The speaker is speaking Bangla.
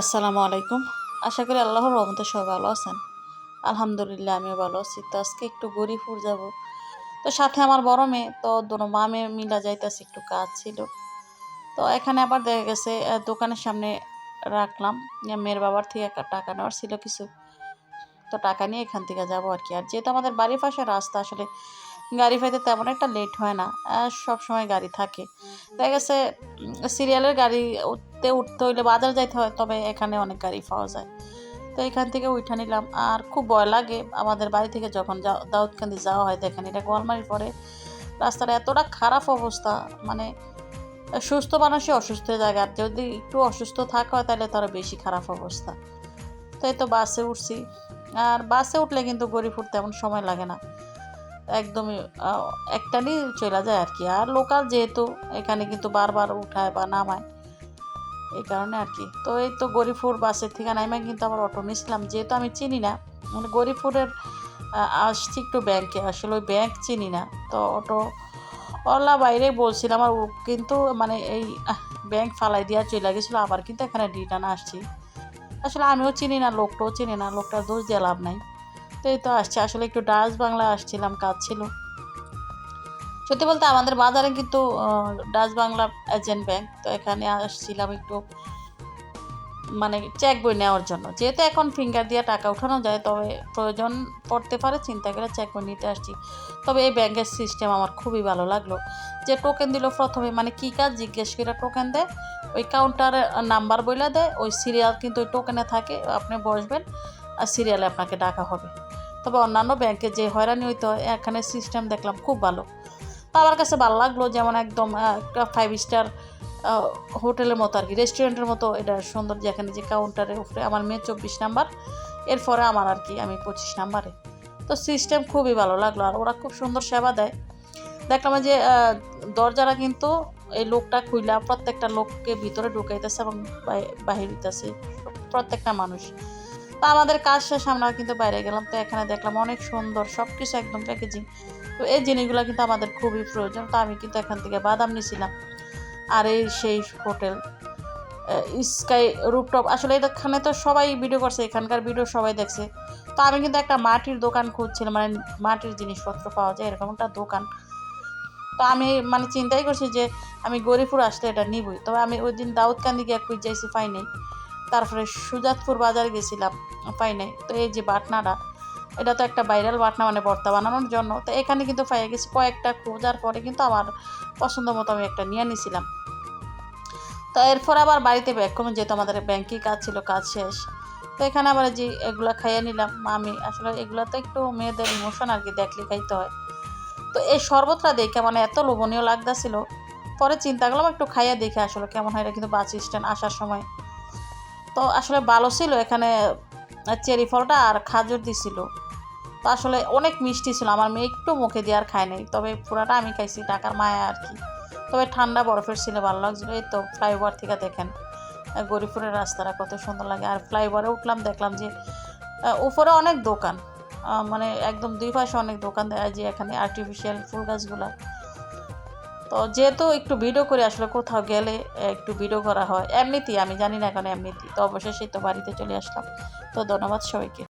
আসসালামু আলাইকুম। আশা করি আল্লাহর রহমতে সবাই ভালো আছেন। আলহামদুলিল্লাহ, আমিও ভালো আছি। তো আজকে একটু গরিপুর যাব। তো সাথে আমার বড় মেয়ে, তো দোনো মা মেয়ে মিলা যাইতেছে, একটু কাজ ছিল। তো এখানে আবার দেখা গেছে দোকানের সামনে রাখলাম। মেয়ের বাবার থেকে একটা টাকা নেওয়ার ছিল কিছু। তো টাকা নিয়ে এখান থেকে যাব আর কি। আর যেহেতু আমাদের বাড়ির পাশে রাস্তা, আসলে গাড়ি পাইতে তেমন একটা লেট হয় না সব সময় গাড়ি থাকে। দেখা গেছে সিরিয়ালের গাড়ি উঠতে উঠতে হইলে বাজার যাইতে হয়, তবে এখানে অনেক গাড়ি পাওয়া যায়। তো এখান থেকে উঠা নিলাম, আর খুব ভয় লাগে। আমাদের বাড়ি থেকে যখন দাউদকান্দি যাওয়া হয়, দেখেন এটা গোয়ালমারির পরে। রাস্তার এতটা খারাপ অবস্থা মানে সুস্থ মানুষই অসুস্থ যায়, আর যদি একটু অসুস্থ থাকা হয়, তাহলে তার বেশি খারাপ অবস্থা। তাই তো বাসে উঠছি, আর বাসে উঠলে কিন্তু গরিব উঠতে তেমন সময় লাগে না। একদমই একটানি চলে যায় আর কি। আর লোকাল যেহেতু, এখানে কিন্তু বারবার উঠায় বা নামায়, এই কারণে আর কি। তো এই তো গরিপুর বাসের থেকে নামে কিন্তু আমার অটো নিয়েছিলাম। যেহেতু আমি চিনি না মানে গরিপুরের আসছি একটু ব্যাংকে আসলে ওই ব্যাংক চিনি না, তো অটো ওলা বাইরে বলছিলাম আর কিন্তু মানে এই ব্যাংক ফালাই দিয়া চলে গেছিল। আবার কিন্তু এখানে রিটার্ন আসছি। আসলে আমিও চিনি না, লোকটাও চিনি না, লোকটার দোষ দিয়ে লাভ নাই। তো এই তো আসছে। আসলে একটু ডাচ বাংলা আসছিলাম কাজ ছিল সত্যি বলতে আমাদের বাজারে কিন্তু ডাচ বাংলা এজেন্ট ব্যাংক তো এখানে আসছিলাম একটু মানে চেক বই নেওয়ার জন্য। যেহেতু এখন ফিঙ্গার দিয়ে টাকা উঠানো যায়, তবে প্রয়োজন পড়তে পারে, চিন্তা করে চেক বই নিতে আসছি। তবে এই ব্যাংকের সিস্টেম আমার খুবই ভালো লাগল। যে টোকেন দিল প্রথমে মানে কী কাজ? জিজ্ঞেস করে টোকেন দেয়, ওই কাউন্টারে নাম্বার বইলা দেয়, ওই সিরিয়াল কিন্তু ওই টোকেনে থাকে, আপনি বসবেন। আর সিরিয়ালে আপনাকে ডাকা হবে। তবে অন্যান্য ব্যাংকে যে হয়রানি হইতে, এখানে সিস্টেম দেখলাম খুব ভালো। তো আমার কাছে ভালো লাগল যেমন একদম একটা ফাইভ স্টার হোটেলের মতো আর কি রেস্টুরেন্টের মতো। এটা সুন্দর যেখানে যে কাউন্টারের উপরে আমার মেয়ে চব্বিশ নাম্বার এরপরে আমার আর কি আমি পঁচিশ নাম্বারে তো সিস্টেম খুবই ভালো লাগল আর ওরা খুব সুন্দর সেবা দেয়। দেখলাম যে দরজারা কিন্তু এই লোকটা খুইলা প্রত্যেকটা লোককে ভিতরে ঢুকাইতেছে এবং বাহির হইতেছে। প্রত্যেকটা মানুষ। তো আমাদের কাজ শেষ আমরা কিন্তু বাইরে গেলাম। তো এখানে দেখলাম অনেক সুন্দর সব কিছু একদম প্যাকেজিং তো এই জিনিসগুলো কিন্তু আমাদের খুবই প্রয়োজন। তো আমি কিন্তু এখান থেকে বাদাম নিয়েছিলাম আর এই সেই হোটেল স্কাই রুপটপ আসলে এখানে তো সবাই ভিডিও করছে, এখানকার ভিডিও সবাই দেখছে। তো আমি কিন্তু একটা মাটির দোকান খুঁজছিলাম মানে মাটির জিনিসপত্র পাওয়া যায়, এরকম একটা দোকান। তো আমি মানে চিন্তাই করছি যে আমি গরিপুর আসলে এটা নিবই। তবে আমি ওই দিন দাউদকান্দি গিয়ে খুঁজ যাইছি তারপরে সুজাতপুর বাজারে গেছিলাম, পাই নাই। তো এই যে বাটনাটা, এটা তো একটা ভাইরাল বাটনা মানে ভর্তা বানানোর জন্য। তো এখানে কিন্তু পাই গেছি কয়েকটা খোঁজার পরে কিন্তু আমার পছন্দ মতো আমি একটা নিয়ে নিয়েছিলাম তো এরপর আবার বাড়িতে ব্যাক করুন যেহেতু আমাদের ব্যাংকে কাজ ছিল, কাজ শেষ। তো এখানে আবার যে এগুলো খাইয়ে নিলাম। আমি আসলে এগুলো তো একটু মেয়েদের ইমোশন আর কি, দেখলে খাইতে হয়। তো এই শরবতটা দেখে মানে এত লোভনীয় লাগতেছিল। পরে চিন্তা করলাম একটু খাইয়ে দেখে আসলে কেমন হয়, এটা কিন্তু বাস স্ট্যান্ড আসার সময়। তো আসলে ভালো ছিল এখানে চেরি ফলটা আর খাজুর দিছিল। তো আসলে অনেক মিষ্টি ছিল, আমার মেয়ে একটু মুখে দিয়ে আর খায় নাই, তবে পুরাটা আমি খাইছি, টাকার মায়া আর কি। তবে ঠান্ডা বরফের ছিল, ভালো লাগছিল। এই তো ফ্লাইওভার থেকে দেখেন গরিপুরের রাস্তাটা কত সুন্দর লাগে। আর ফ্লাইওভারে উঠলাম, দেখলাম যে উপরে অনেক দোকান মানে একদম দুই পাশে অনেক দোকান দেয় যে এখানে আর্টিফিশিয়াল ফুল গাছগুলা। তো যেহেতু একটু ভিডিও করে আসলে কোথাও গেলে একটু ভিডিও করা হয়, এমনিতেই, আমি জানি না এখন এমনিতেই, তো অবশেষে তো বাড়িতে চলে আসলাম। তো ধন্যবাদ সবাইকে।